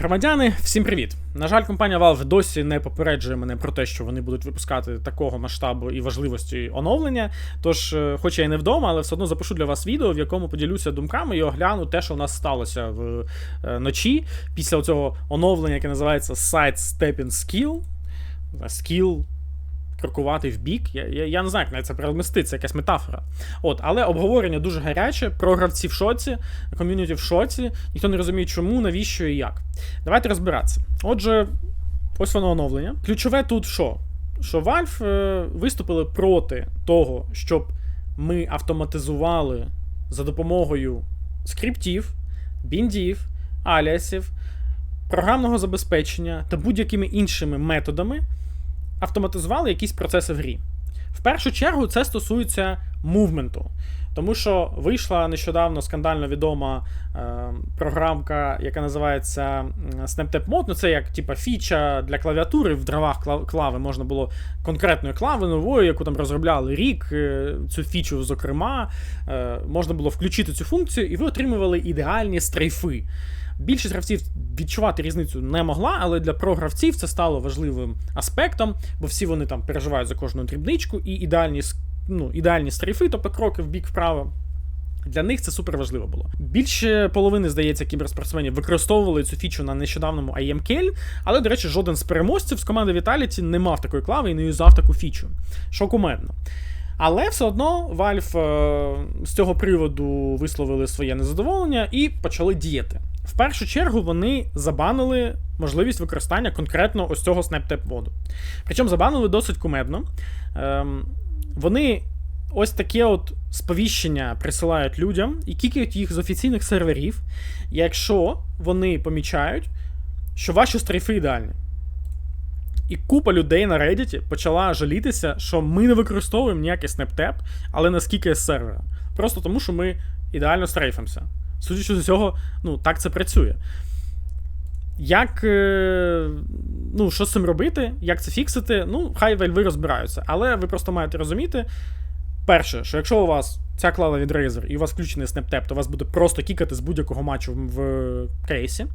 Громадяни, всім привіт! На жаль, компанія Valve досі не попереджує мене про те, що вони будуть випускати такого масштабу і важливості оновлення. Тож, е, хоч я і не вдома, але все одно запишу для вас відео, в якому поділюся думками і огляну те, що у нас сталося вночі після цього оновлення, яке називається Side Stepping Skill. Skill крокувати в бік. Я я, я не знаю, як навіть це перемістити, це якась метафора. От, Але обговорення дуже гаряче, про гравці в шоці, ком'юніті в шоці, ніхто не розуміє, чому, навіщо і як. Давайте розбиратися. Отже, ось воно оновлення. Ключове тут що? Що Valve е, виступили проти того, щоб ми автоматизували за допомогою скриптів, біндів, аліасів, програмного забезпечення та будь-якими іншими методами автоматизували якісь процеси в грі. В першу чергу це стосується мувменту. Тому що вийшла нещодавно скандально відома е, програмка, яка називається SnapTap Mode. Ну, це як типа фіча для клавіатури в дровах клави можна було конкретної клави нової, яку там розробляли рік. Е, цю фічу, зокрема, е, можна було включити цю функцію, і ви отримували ідеальні стрейфи. Більшість гравців відчувати різницю не могла, але для програвців це стало важливим аспектом, бо всі вони там переживають за кожну дрібничку, і ідеальні ну, ідеальні стрейфи, тобто кроки в бік вправо. Для них це супер важливо було. Більше половини, здається, кіберспортсменів використовували цю фічу на нещодавному IMKL, але, до речі, жоден з переможців з команди Vitality не мав такої клави і не юзав таку фічу. Що. Але все одно Valve е з цього приводу висловили своє незадоволення і почали діяти. В першу чергу вони забанили можливість використання конкретно ось цього SnapTap моду. Причому забанили досить кумедно. Ем, Вони ось таке от сповіщення присилають людям і кікають їх з офіційних серверів, якщо вони помічають, що ваші стрейфи ідеальні. І купа людей на Reddit почала жалітися, що ми не використовуємо ніякий SnapTap, але наскільки з сервера. Просто тому, що ми ідеально стрейфимося. Судячи з цього, ну, так це працює. Як. Е, ну, що з цим робити, як це фіксити, ну, хай вельви розбираються. Але ви просто маєте розуміти, перше, що якщо у вас ця клава від Razer і у вас включений SnapTap, то вас буде просто кікати з будь-якого матчу в кейсі.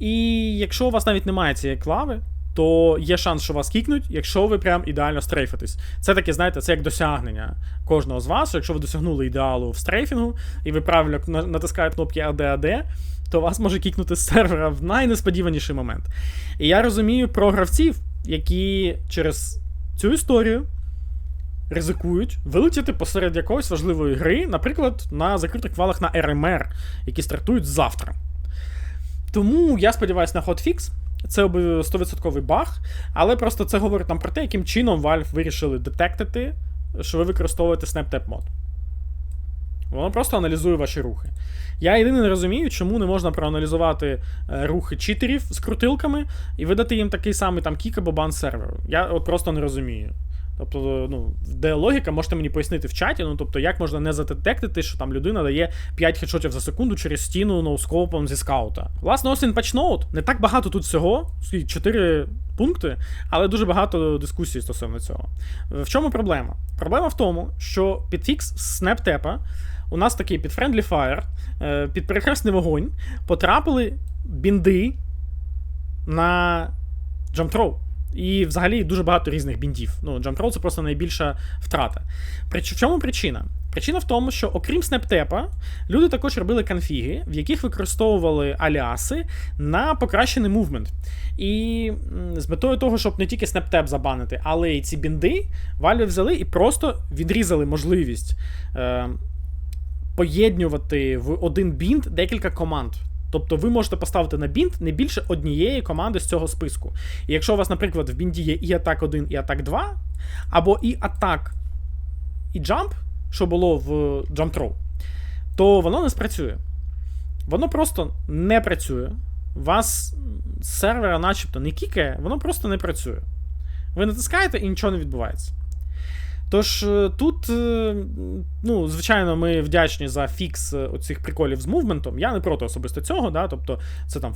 І якщо у вас навіть немає цієї клави, то є шанс, що вас кікнуть, якщо ви прям ідеально стрейфитесь. Це таке, знаєте, це як досягнення кожного з вас. Якщо ви досягнули ідеалу в стрейфінгу, і ви правильно натискаєте кнопки AD-AD, то вас може кікнути з сервера в найнесподіваніший момент. І я розумію про гравців, які через цю історію. Ризикують вилетіти посеред якоїсь важливої гри, наприклад, на закритих валах на РМР, які стартують завтра. Тому я сподіваюся на хотфікс. Це 100% баг, але просто це говорить нам про те, яким чином Valve вирішили детектити, що ви використовуєте SnapTap мод. Воно просто аналізує ваші рухи. Я єдине не розумію, чому не можна проаналізувати е, рухи читерів з крутилками і видати їм такий самий там кік або бан серверу. Я от просто не розумію. Тобто, ну, де логіка, можете мені пояснити в чаті, ну тобто, як можна не задетектити, що там людина дає 5 хедшотів за секунду через стіну ноускопом зі скаута. Власне, ось він патчноут. Не так багато тут всього, 4 пункти, але дуже багато дискусій стосовно цього. В чому проблема? Проблема в тому, що під фікс снептепа у нас такий під Friendly Fire, е, під перехресний вогонь потрапили бінди на Throw. І взагалі дуже багато різних біндів. Ну, Jump це просто найбільша втрата. В чому причина? Причина в тому, що окрім снептепа, люди також робили конфіги, в яких використовували аліаси на покращений мувмент. І з метою того, щоб не тільки снептеп забанити, але й ці бінди, Valve взяли і просто відрізали можливість е, поєднювати в один бінд декілька команд. Тобто ви можете поставити на бінт не більше однієї команди з цього списку. І якщо у вас, наприклад, в бінді є і атак 1, і атак 2, або і атак, і джамп, що було в Jump Throw, то воно не спрацює. Воно просто не працює. Вас сервера начебто не кікає, воно просто не працює. Ви натискаєте і нічого не відбувається. Тож е, тут, е, ну, звичайно, ми вдячні за фікс е, оцих приколів з мувментом. Я не проти особисто цього. да, Тобто це там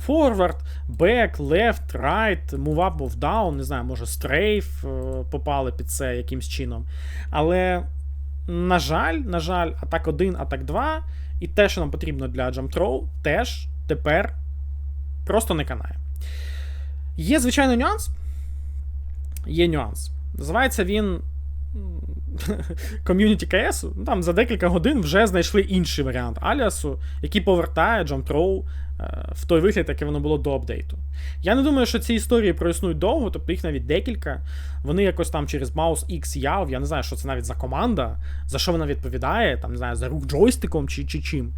left, right, move up, move down, не знаю, може, стрейф попали під це якимсь чином. Але, на жаль, на жаль, атак 1, атак 2, і те, що нам потрібно для Throw, теж тепер просто не канає. Є, звичайно, нюанс. Є нюанс. Називається він ком'юніті КС. Ну, там за декілька годин вже знайшли інший варіант аліасу, який повертає Jumpthrow е, в той вигляд, який воно було до апдейту. Я не думаю, що ці історії проіснують довго, тобто їх навіть декілька. Вони якось там через Mouse X YAV, я не знаю, що це навіть за команда, за що вона відповідає, там, не знаю, за рук джойстиком чи, чи чим.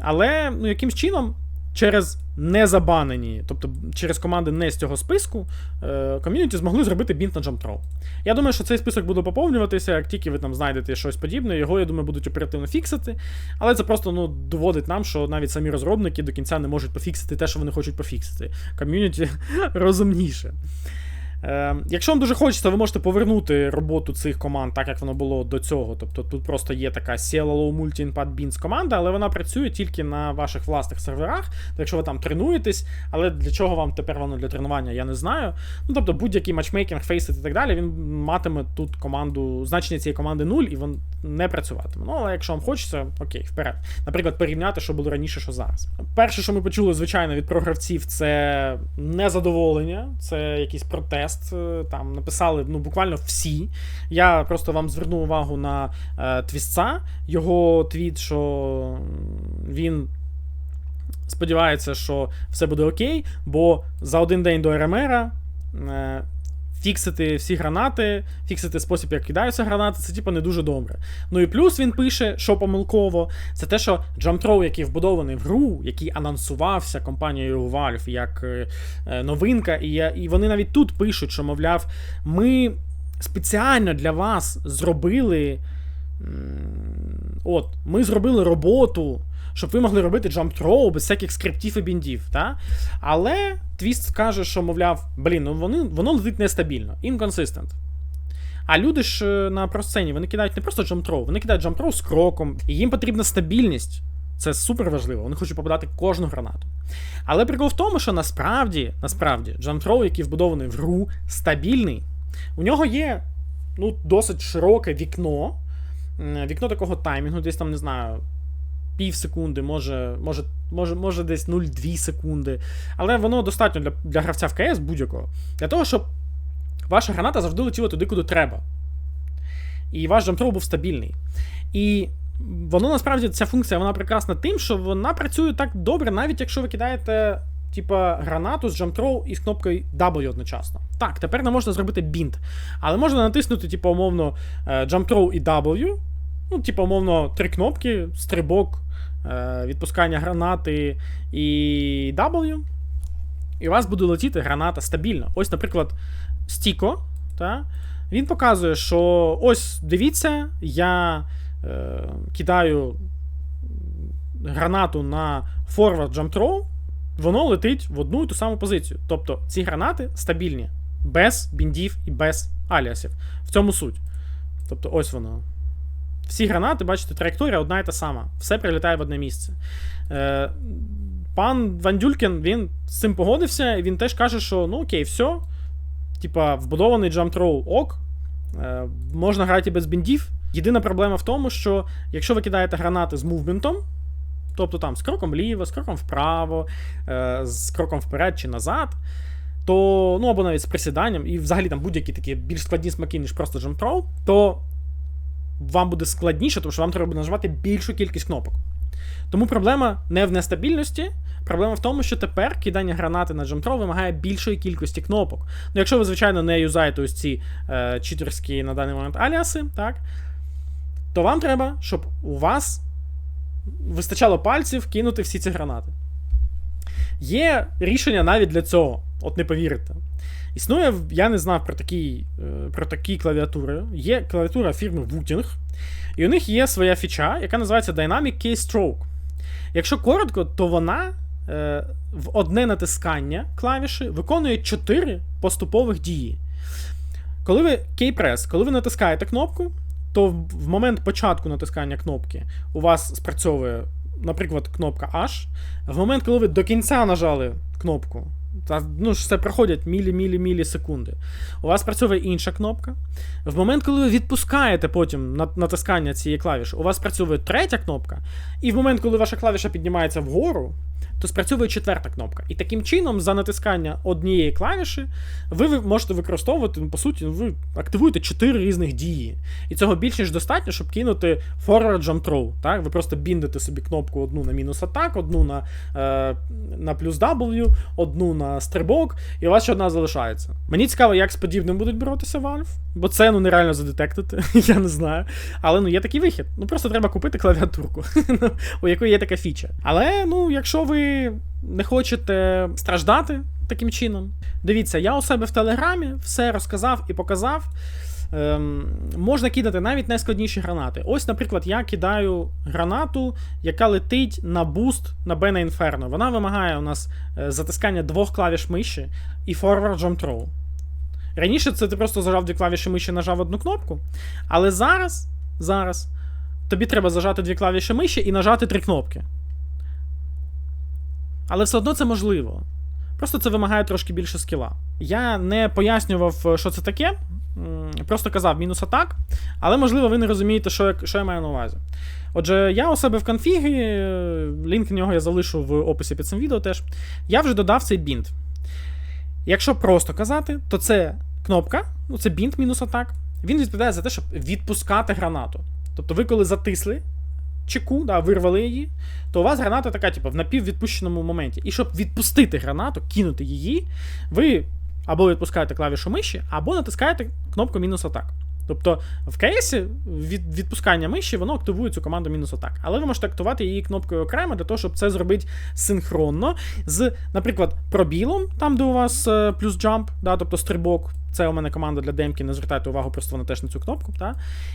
Але ну, якимсь чином. Через незабанені, тобто через команди не з цього списку, е, ком'юніті змогли зробити бінт на Jumpthrow. Я думаю, що цей список буде поповнюватися, як тільки ви там знайдете щось подібне, його, я думаю, будуть оперативно фіксити. Але це просто ну, доводить нам, що навіть самі розробники до кінця не можуть пофіксити те, що вони хочуть пофіксити. Ком'юніті розумніше. Е, якщо вам дуже хочеться, ви можете повернути роботу цих команд так, як воно було до цього. Тобто тут просто є така Cielo Low Multi Input Beans команда, але вона працює тільки на ваших власних серверах. Якщо ви там тренуєтесь, але для чого вам тепер воно для тренування, я не знаю. Ну тобто будь-який матчмейкінг, фейсит і так далі, він матиме тут команду, значення цієї команди 0, і він не працюватиме. Ну, але якщо вам хочеться, окей, вперед. Наприклад, порівняти, що було раніше, що зараз. Перше, що ми почули, звичайно, від програвців, це незадоволення, це якийсь протест. Е, Там написали ну, буквально всі. Я просто вам зверну увагу на е, твістца, його твіт, що він. Сподівається, що все буде окей, бо за один день до РМР фіксити всі гранати, фіксити спосіб, як кидаються гранати, це типу не дуже добре. Ну і плюс він пише, що помилково, це те, що Jumpthrow, який вбудований в гру, який анонсувався компанією Valve як е, е, новинка, і, і вони навіть тут пишуть, що, мовляв, ми спеціально для вас зробили. От, ми зробили роботу, щоб ви могли робити Jumpthrow без всяких скриптів і біндів. Та? Але Твіст скаже, що, мовляв, блін, ну вони, воно летить нестабільно, inconsistent. А люди ж е, на просцені вони кидають не просто Jumpthrow, вони кидають Jumpthrow з кроком, і їм потрібна стабільність. Це супер важливо, вони хочуть попадати кожну гранату. Але прикол в тому, що насправді, насправді, Jumpthrow, який вбудований в гру, стабільний. У нього є ну, досить широке вікно. Вікно такого таймінгу, десь там, не знаю, пів секунди, може, може, може, може десь 0,2 секунди. Але воно достатньо для, для гравця в КС будь-якого. Для того, щоб ваша граната завжди летіла туди, куди треба. І ваш джамптрол був стабільний. І воно насправді ця функція вона прекрасна тим, що вона працює так добре, навіть якщо ви кидаєте. Типа гранату з Jumpthrow і з кнопкою W одночасно. Так, тепер не можна зробити бінт. Але можна натиснути, типу, умовно, е, Jumpthrow і W. Ну, типу, умовно, три кнопки, стрибок, е, відпускання гранати і W. І у вас буде летіти граната стабільно. Ось, наприклад, Стіко. Та? Він показує, що ось дивіться, я е, кидаю гранату на forward jump throw, воно летить в одну і ту саму позицію. Тобто ці гранати стабільні, без біндів і без аліасів. В цьому суть. Тобто, ось воно. Всі гранати, бачите, траєкторія одна і та сама. Все прилітає в одне місце. Е, пан Вандюлькін він з цим погодився, і він теж каже, що ну окей, все. Типа, вбудований throw ок. Е, можна грати без біндів. Єдина проблема в тому, що якщо ви кидаєте гранати з мувментом, тобто там з кроком вліво, з кроком вправо, е, з кроком вперед чи назад, то, ну або навіть з присіданням, і взагалі там будь-які такі більш складні смаки, ніж просто throw, то вам буде складніше, тому що вам треба буде нажимати більшу кількість кнопок. Тому проблема не в нестабільності, проблема в тому, що тепер кидання гранати на джамтро вимагає більшої кількості кнопок. Ну, якщо ви, звичайно, не юзаєте ось ці е, читерські на даний момент аліаси, так, то вам треба, щоб у вас вистачало пальців кинути всі ці гранати. Є рішення навіть для цього, от не повірите. Існує, я не знав про такі, е, про такі клавіатури. Є клавіатура фірми Wooting, і у них є своя фіча, яка називається Dynamic Keystroke. Якщо коротко, то вона е, в одне натискання клавіші виконує 4 поступових дії. Коли ви Keypress, коли ви натискаєте кнопку, то в, момент початку натискання кнопки у вас спрацьовує, наприклад, кнопка H. В момент, коли ви до кінця нажали кнопку, ну це проходять мілі-мілі-мілі секунди. У вас працює інша кнопка. В момент, коли ви відпускаєте потім натискання цієї клавіші, у вас працює третя кнопка. І в момент, коли ваша клавіша піднімається вгору, то спрацьовує четверта кнопка. І таким чином, за натискання однієї клавіші, ви можете використовувати, ну, по суті, ви активуєте чотири різних дії. І цього більш ніж достатньо, щоб кинути forward jump throw. Так? Ви просто біндите собі кнопку одну на мінус атак, одну на, е, на плюс W, одну на стрибок, і у вас ще одна залишається. Мені цікаво, як з подібним будуть боротися Valve, бо це ну нереально задетектити, я не знаю. Але ну є такий вихід. Ну просто треба купити клавіатурку, у якої є така фіча. Але ну, якщо ви не хочете страждати таким чином, дивіться, я у себе в Телеграмі все розказав і показав. Ем, можна кидати навіть найскладніші гранати. Ось, наприклад, я кидаю гранату, яка летить на буст на Бена Інферно. Вона вимагає у нас е, затискання двох клавіш миші і forward jump throw. Раніше це ти просто зажав дві клавіші миші, нажав одну кнопку. Але зараз, зараз тобі треба зажати дві клавіші миші і нажати три кнопки. Але все одно це можливо. Просто це вимагає трошки більше скіла. Я не пояснював, що це таке. Просто казав мінус атак, але можливо ви не розумієте, що я, що я маю на увазі. Отже, я у себе в конфігі, е, лінк на нього я залишу в описі під цим відео теж. Я вже додав цей бінт. Якщо просто казати, то це кнопка, ну це бінт мінус атак. Він відповідає за те, щоб відпускати гранату. Тобто, ви коли затисли чеку, да, вирвали її, то у вас граната така, типу, в напіввідпущеному моменті. І щоб відпустити гранату, кинути її, ви або відпускаєте клавішу миші, або натискаєте кнопку мінус атак. Тобто в кейсі від відпускання миші воно активує цю команду мінус атак. Але ви можете активувати її кнопкою окремо для того, щоб це зробити синхронно з, наприклад, пробілом, там, де у вас е, плюс джамп, да, тобто стрибок. Це у мене команда для демки, не звертайте увагу, просто вона теж на цю кнопку. Да?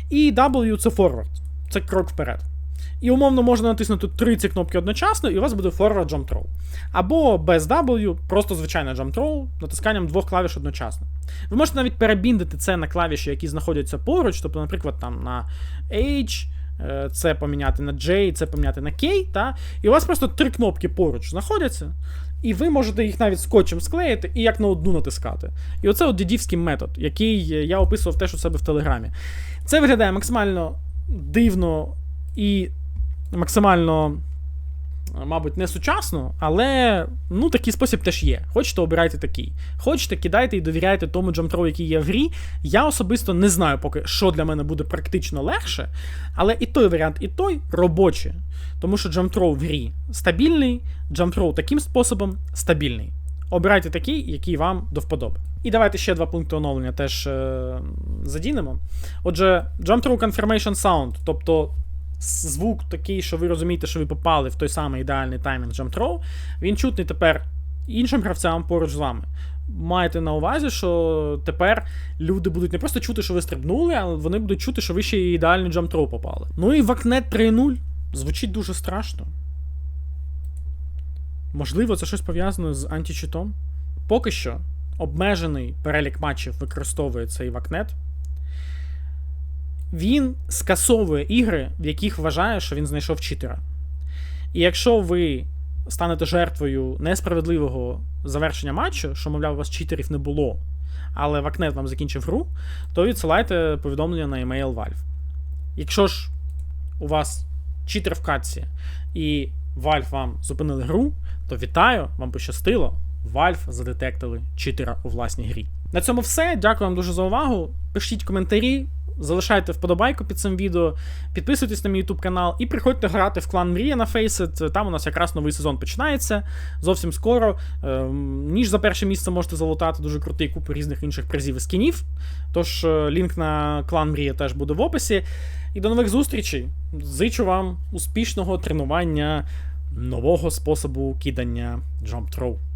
І W це forward, це крок вперед. І умовно можна натиснути три ці кнопки одночасно, і у вас буде forward jump throw. Або без W, просто звичайне jump throw, натисканням двох клавіш одночасно. Ви можете навіть перебіндити це на клавіші, які знаходяться поруч, тобто, наприклад, там на H, е, це поміняти на J, це поміняти на K, та? і у вас просто три кнопки поруч знаходяться. І ви можете їх навіть скотчем склеїти і як на одну натискати. І оце от дідівський метод, який я описував теж у себе в Телеграмі. Це виглядає максимально дивно і максимально, мабуть, не сучасно, але ну, такий спосіб теж є. Хочете, обирайте такий. Хочете, кидайте і довіряйте тому джамтру, який є в грі. Я особисто не знаю поки, що для мене буде практично легше, але і той варіант, і той робочі. Тому що джамтроу в грі стабільний, джамтроу таким способом стабільний. Обирайте такий, який вам до вподоби. І давайте ще два пункти оновлення теж е- задінемо. Отже, Jump Through Confirmation Sound, тобто звук такий, що ви розумієте, що ви попали в той самий ідеальний таймінг Throw, він чутний тепер іншим гравцям поруч з вами. Маєте на увазі, що тепер люди будуть не просто чути, що ви стрибнули, але вони будуть чути, що ви ще і ідеальний Throw попали. Ну і Вакнет 3.0 звучить дуже страшно. Можливо, це щось пов'язане з античитом. Поки що обмежений перелік матчів використовує цей вакнет. Він скасовує ігри, в яких вважає, що він знайшов читера. І якщо ви станете жертвою несправедливого завершення матчу, що, мовляв, у вас читерів не було, але вакнет вам закінчив гру, то відсилайте повідомлення на email Valve. Якщо ж у вас читер в катці і Valve вам зупинили гру, то вітаю, вам пощастило. Valve задетектили читера у власній грі. На цьому все. Дякую вам дуже за увагу. Пишіть коментарі, залишайте вподобайку під цим відео, підписуйтесь на мій YouTube канал і приходьте грати в клан Мрія на Faceit. Там у нас якраз новий сезон починається зовсім скоро. Ем, Ніж за перше місце можете залутати дуже крутий купу різних інших призів і скінів. Тож е, лінк на клан Мрія теж буде в описі. І до нових зустрічей. Зичу вам успішного тренування нового способу кидання Jump Throw.